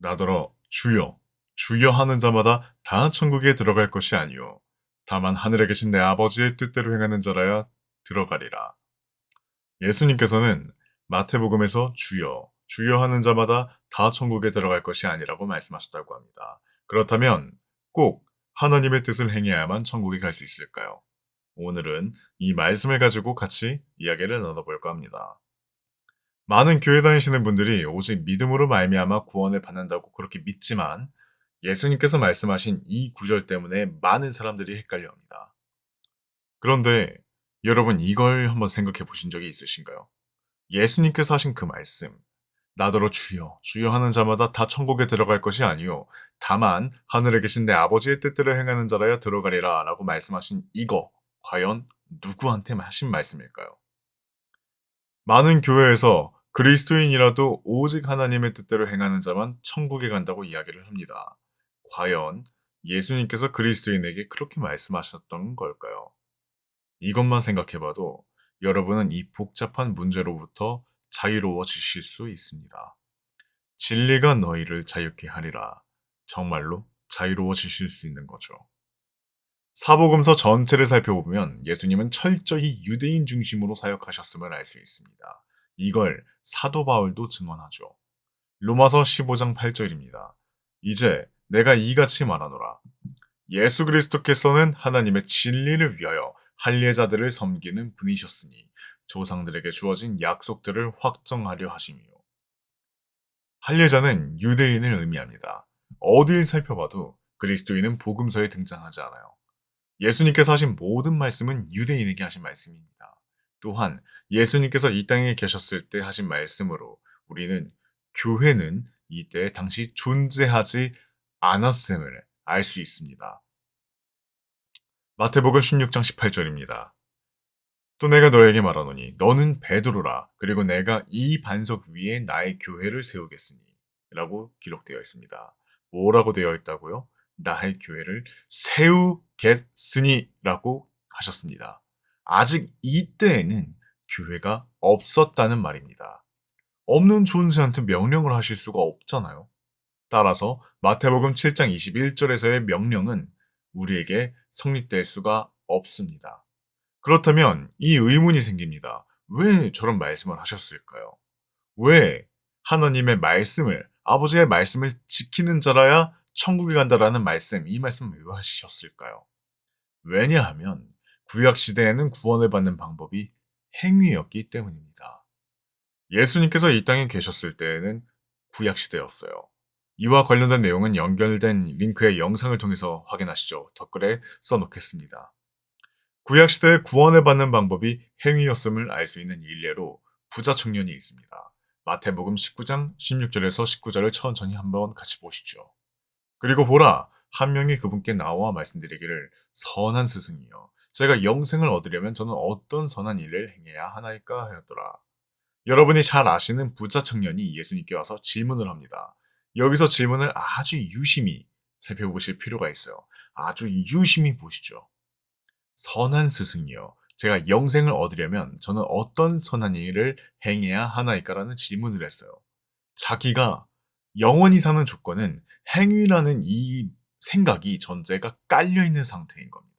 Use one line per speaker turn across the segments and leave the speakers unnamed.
나더러 주여, 주여 하는 자마다 다 천국에 들어갈 것이 아니요. 다만 하늘에 계신 내 아버지의 뜻대로 행하는 자라야 들어가리라. 예수님께서는 마태복음에서 주여, 주여 하는 자마다 다 천국에 들어갈 것이 아니라고 말씀하셨다고 합니다. 그렇다면 꼭 하나님의 뜻을 행해야만 천국에 갈 수 있을까요? 오늘은 이 말씀을 가지고 같이 이야기를 나눠볼까 합니다. 많은 교회 다니시는 분들이 오직 믿음으로 말미암아 구원을 받는다고 그렇게 믿지만 예수님께서 말씀하신 이 구절 때문에 많은 사람들이 헷갈려 합니다. 그런데 여러분 이걸 한번 생각해 보신 적이 있으신가요? 예수님께서 하신 그 말씀 나더러 주여 주여 하는 자마다 다 천국에 들어갈 것이 아니요 다만 하늘에 계신 내 아버지의 뜻대로 행하는 자라야 들어가리라 라고 말씀하신 이거 과연 누구한테 하신 말씀일까요? 많은 교회에서 그리스도인이라도 오직 하나님의 뜻대로 행하는 자만 천국에 간다고 이야기를 합니다. 과연 예수님께서 그리스도인에게 그렇게 말씀하셨던 걸까요? 이것만 생각해봐도 여러분은 이 복잡한 문제로부터 자유로워지실 수 있습니다. 진리가 너희를 자유케 하리라. 정말로 자유로워지실 수 있는 거죠. 사복음서 전체를 살펴보면 예수님은 철저히 유대인 중심으로 사역하셨음을 알 수 있습니다. 이걸 사도 바울도 증언하죠. 로마서 15장 8절입니다. 이제 내가 이같이 말하노라. 예수 그리스도께서는 하나님의 진리를 위하여 할례자들을 섬기는 분이셨으니 조상들에게 주어진 약속들을 확정하려 하심이요. 할례자는 유대인을 의미합니다. 어딜 살펴봐도 그리스도인은 복음서에 등장하지 않아요. 예수님께서 하신 모든 말씀은 유대인에게 하신 말씀입니다. 또한 예수님께서 이 땅에 계셨을 때 하신 말씀으로 우리는 교회는 이때 당시 존재하지 않았음을 알 수 있습니다. 마태복음 16장 18절입니다. 또 내가 너에게 말하노니 너는 베드로라 그리고 내가 이 반석 위에 나의 교회를 세우겠으니 라고 기록되어 있습니다. 뭐라고 되어 있다고요? 나의 교회를 세우겠으니 라고 하셨습니다. 아직 이때에는 교회가 없었다는 말입니다. 없는 존재한테 명령을 하실 수가 없잖아요. 따라서 마태복음 7장 21절에서의 명령은 우리에게 성립될 수가 없습니다. 그렇다면 이 의문이 생깁니다. 왜 저런 말씀을 하셨을까요? 왜 하나님의 말씀을, 아버지의 말씀을 지키는 자라야 천국에 간다라는 말씀, 이 말씀을 왜 하셨을까요? 왜냐하면 구약 시대에는 구원을 받는 방법이 행위였기 때문입니다. 예수님께서 이 땅에 계셨을 때에는 구약 시대였어요. 이와 관련된 내용은 연결된 링크의 영상을 통해서 확인하시죠. 댓글에 써놓겠습니다. 구약 시대에 구원을 받는 방법이 행위였음을 알 수 있는 일례로 부자 청년이 있습니다. 마태복음 19장 16절에서 19절을 천천히 한번 같이 보시죠. 그리고 보라 한 명이 그분께 나와 말씀드리기를 선한 스승이여 제가 영생을 얻으려면 저는 어떤 선한 일을 행해야 하나이까 하였더라. 여러분이 잘 아시는 부자 청년이 예수님께 와서 질문을 합니다. 여기서 질문을 아주 유심히 살펴보실 필요가 있어요. 아주 유심히 보시죠. 선한 스승이요. 제가 영생을 얻으려면 저는 어떤 선한 일을 행해야 하나이까라는 질문을 했어요. 자기가 영원히 사는 조건은 행위라는 이 생각이 전제가 깔려 있는 상태인 겁니다.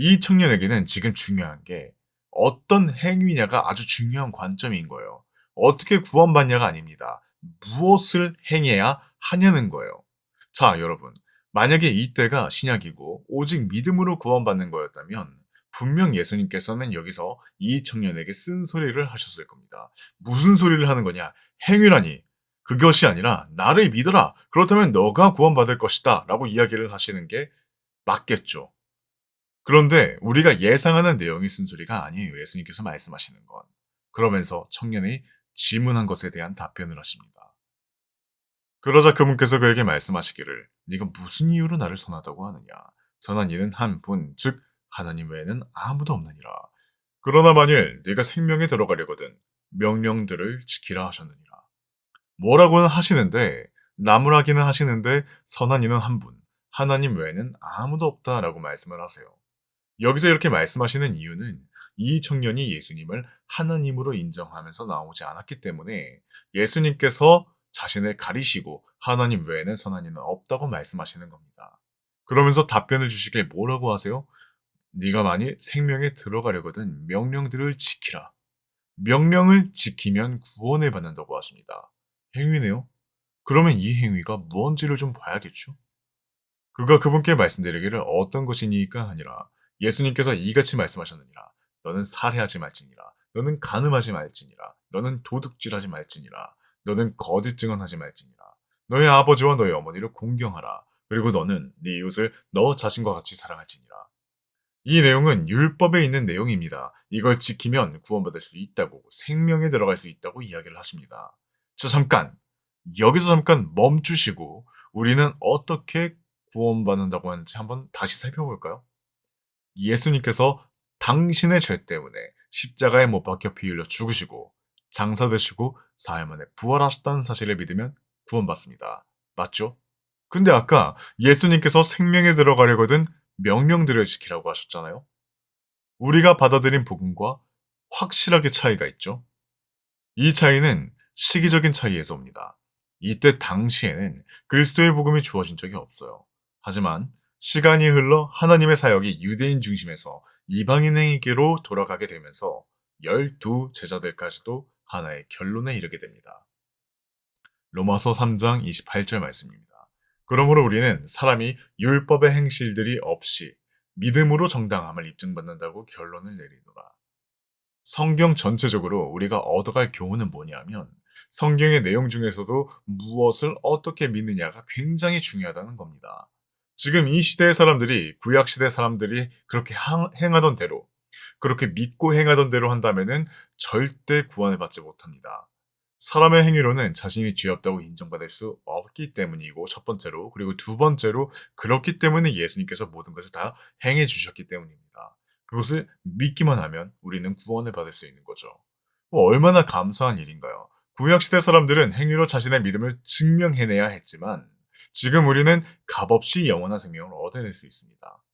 이 청년에게는 지금 중요한 게 어떤 행위냐가 아주 중요한 관점인 거예요. 어떻게 구원받냐가 아닙니다. 무엇을 행해야 하냐는 거예요. 자, 여러분. 만약에 이때가 신약이고 오직 믿음으로 구원받는 거였다면 분명 예수님께서는 여기서 이 청년에게 쓴소리를 하셨을 겁니다. 무슨 소리를 하는 거냐? 행위라니. 그것이 아니라 나를 믿어라. 그렇다면 너가 구원받을 것이다. 라고 이야기를 하시는 게 맞겠죠. 그런데 우리가 예상하는 내용이 쓴소리가 아니에요. 예수님께서 말씀하시는 건. 그러면서 청년이 질문한 것에 대한 답변을 하십니다. 그러자 그분께서 그에게 말씀하시기를 네가 무슨 이유로 나를 선하다고 하느냐. 선한 이는 한 분, 즉 하나님 외에는 아무도 없느니라. 그러나 만일 네가 생명에 들어가려거든 명령들을 지키라 하셨느니라. 뭐라고는 하시는데 나무라기는 하시는데 선한 이는 한 분, 하나님 외에는 아무도 없다라고 말씀을 하세요. 여기서 이렇게 말씀하시는 이유는 이 청년이 예수님을 하나님으로 인정하면서 나오지 않았기 때문에 예수님께서 자신을 가리시고 하나님 외에는 선한 이는 없다고 말씀하시는 겁니다. 그러면서 답변을 주시길 뭐라고 하세요? 네가 만일 생명에 들어가려거든 명령들을 지키라. 명령을 지키면 구원을 받는다고 하십니다. 행위네요. 그러면 이 행위가 무언지를 좀 봐야겠죠? 그가 그분께 말씀드리기를 어떤 것이니까 아니라 예수님께서 이같이 말씀하셨느니라. 너는 살해하지 말지니라. 너는 간음하지 말지니라. 너는 도둑질하지 말지니라. 너는 거짓 증언하지 말지니라. 너의 아버지와 너의 어머니를 공경하라. 그리고 너는 네 이웃을 너 자신과 같이 사랑할지니라. 이 내용은 율법에 있는 내용입니다. 이걸 지키면 구원받을 수 있다고 생명에 들어갈 수 있다고 이야기를 하십니다. 자 잠깐 여기서 잠깐 멈추시고 우리는 어떻게 구원받는다고 하는지 한번 다시 살펴볼까요? 예수님께서 당신의 죄 때문에 십자가에 못 박혀 피 흘려 죽으시고 장사되시고 사흘 만에 부활하셨다는 사실을 믿으면 구원받습니다. 맞죠? 근데 아까 예수님께서 생명에 들어가려거든 명령들을 지키라고 하셨잖아요. 우리가 받아들인 복음과 확실하게 차이가 있죠. 이 차이는 시기적인 차이에서 옵니다. 이때 당시에는 그리스도의 복음이 주어진 적이 없어요. 하지만 시간이 흘러 하나님의 사역이 유대인 중심에서 이방인에게로 돌아가게 되면서 열두 제자들까지도 하나의 결론에 이르게 됩니다. 로마서 3장 28절 말씀입니다. 그러므로 우리는 사람이 율법의 행실들이 없이 믿음으로 정당함을 입증받는다고 결론을 내리노라. 성경 전체적으로 우리가 얻어갈 교훈은 뭐냐면 성경의 내용 중에서도 무엇을 어떻게 믿느냐가 굉장히 중요하다는 겁니다. 지금 이 시대의 사람들이 구약 시대 사람들이 그렇게 행하던 대로 그렇게 믿고 행하던 대로 한다면은 절대 구원을 받지 못합니다. 사람의 행위로는 자신이 죄 없다고 인정받을 수 없기 때문이고 첫 번째로 그리고 두 번째로 그렇기 때문에 예수님께서 모든 것을 다 행해 주셨기 때문입니다. 그것을 믿기만 하면 우리는 구원을 받을 수 있는 거죠. 뭐 얼마나 감사한 일인가요? 구약시대 사람들은 행위로 자신의 믿음을 증명해내야 했지만 지금 우리는 값없이 영원한 생명을 얻어낼 수 있습니다.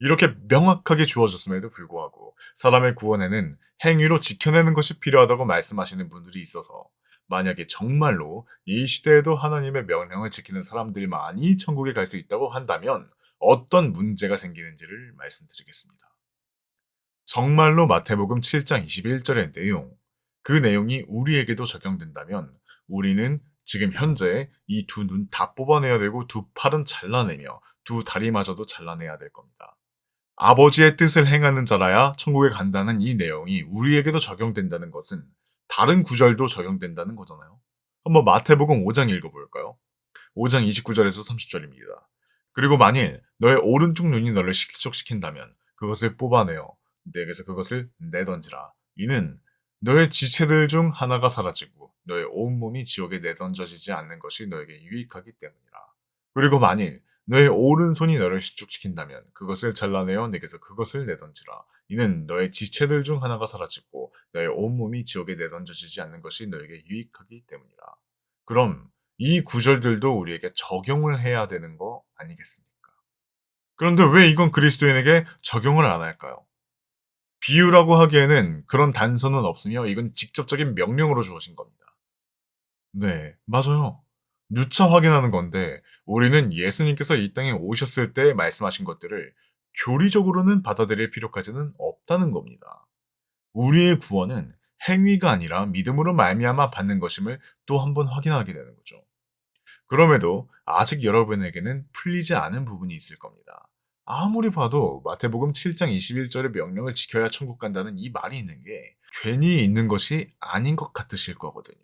이렇게 명확하게 주어졌음에도 불구하고 사람의 구원에는 행위로 지켜내는 것이 필요하다고 말씀하시는 분들이 있어서 만약에 정말로 이 시대에도 하나님의 명령을 지키는 사람들만이 천국에 갈 수 있다고 한다면 어떤 문제가 생기는지를 말씀드리겠습니다. 정말로 마태복음 7장 21절의 내용, 그 내용이 우리에게도 적용된다면 우리는 지금 현재 이 두 눈 다 뽑아내야 되고 두 팔은 잘라내며 두 다리마저도 잘라내야 될 겁니다. 아버지의 뜻을 행하는 자라야 천국에 간다는 이 내용이 우리에게도 적용된다는 것은 다른 구절도 적용된다는 거잖아요. 한번 마태복음 5장 읽어볼까요? 5장 29절에서 30절입니다. 그리고 만일 너의 오른쪽 눈이 너를 실족시킨다면 그것을 뽑아내어 내게서 그것을 내던지라. 이는 너의 지체들 중 하나가 사라지고 너의 온몸이 지옥에 내던져지지 않는 것이 너에게 유익하기 때문이라. 그리고 만일 너의 오른손이 너를 실족시킨다면 그것을 잘라내어 내게서 그것을 내던지라. 이는 너의 지체들 중 하나가 사라지고 너의 온몸이 지옥에 내던져지지 않는 것이 너에게 유익하기 때문이라. 그럼 이 구절들도 우리에게 적용을 해야 되는 거 아니겠습니까? 그런데 왜 이건 그리스도인에게 적용을 안 할까요? 비유라고 하기에는 그런 단서는 없으며 이건 직접적인 명령으로 주어진 겁니다. 네, 맞아요. 누차 확인하는 건데 우리는 예수님께서 이 땅에 오셨을 때 말씀하신 것들을 교리적으로는 받아들일 필요까지는 없다는 겁니다. 우리의 구원은 행위가 아니라 믿음으로 말미암아 받는 것임을 또 한 번 확인하게 되는 거죠. 그럼에도 아직 여러분에게는 풀리지 않은 부분이 있을 겁니다. 아무리 봐도 마태복음 7장 21절의 명령을 지켜야 천국 간다는 이 말이 있는 게 괜히 있는 것이 아닌 것 같으실 거거든요.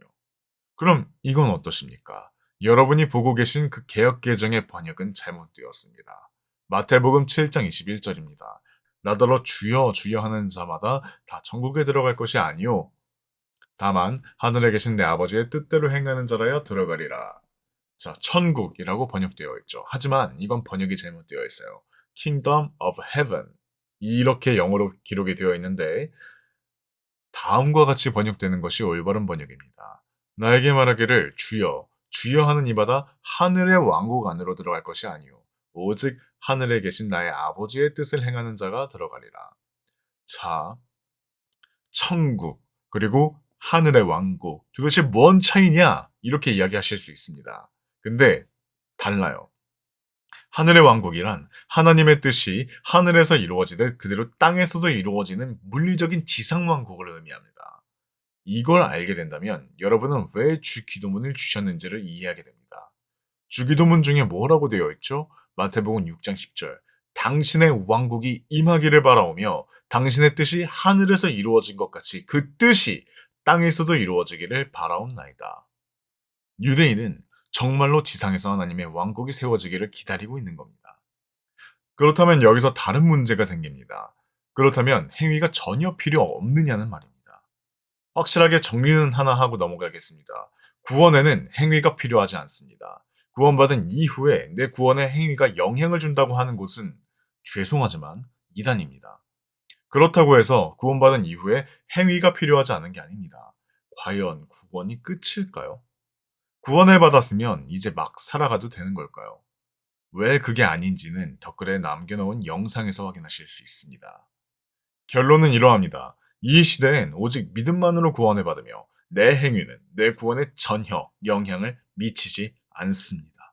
그럼 이건 어떠십니까? 여러분이 보고 계신 그 개혁 개정의 번역은 잘못되었습니다. 마태복음 7장 21절입니다. 나더러 주여 주여 하는 자마다 다 천국에 들어갈 것이 아니요. 다만 하늘에 계신 내 아버지의 뜻대로 행하는 자라야 들어가리라. 자, 천국이라고 번역되어 있죠. 하지만 이건 번역이 잘못되어 있어요. Kingdom of Heaven. 이렇게 영어로 기록이 되어 있는데 다음과 같이 번역되는 것이 올바른 번역입니다. 나에게 말하기를 주여 주여 하는 이마다 하늘의 왕국 안으로 들어갈 것이 아니요 오직 하늘에 계신 나의 아버지의 뜻을 행하는 자가 들어가리라. 자, 천국 그리고 하늘의 왕국 도대체 뭔 차이냐 이렇게 이야기하실 수 있습니다. 근데 달라요. 하늘의 왕국이란 하나님의 뜻이 하늘에서 이루어지듯 그대로 땅에서도 이루어지는 물리적인 지상 왕국을 의미합니다. 이걸 알게 된다면 여러분은 왜 주기도문을 주셨는지를 이해하게 됩니다. 주기도문 중에 뭐라고 되어 있죠? 마태복음 6장 10절. 당신의 왕국이 임하기를 바라오며 당신의 뜻이 하늘에서 이루어진 것 같이 그 뜻이 땅에서도 이루어지기를 바라옵나이다. 유대인은 정말로 지상에서 하나님의 왕국이 세워지기를 기다리고 있는 겁니다. 그렇다면 여기서 다른 문제가 생깁니다. 그렇다면 행위가 전혀 필요 없느냐는 말입니다. 확실하게 정리는 하나 하고 넘어가겠습니다. 구원에는 행위가 필요하지 않습니다. 구원받은 이후에 내 구원의 행위가 영향을 준다고 하는 곳은 죄송하지만 이단입니다. 그렇다고 해서 구원받은 이후에 행위가 필요하지 않은 게 아닙니다. 과연 구원이 끝일까요? 구원을 받았으면 이제 막 살아가도 되는 걸까요? 왜 그게 아닌지는 댓글에 남겨놓은 영상에서 확인하실 수 있습니다. 결론은 이러합니다. 이 시대엔 오직 믿음만으로 구원을 받으며 내 행위는 내 구원에 전혀 영향을 미치지 않습니다.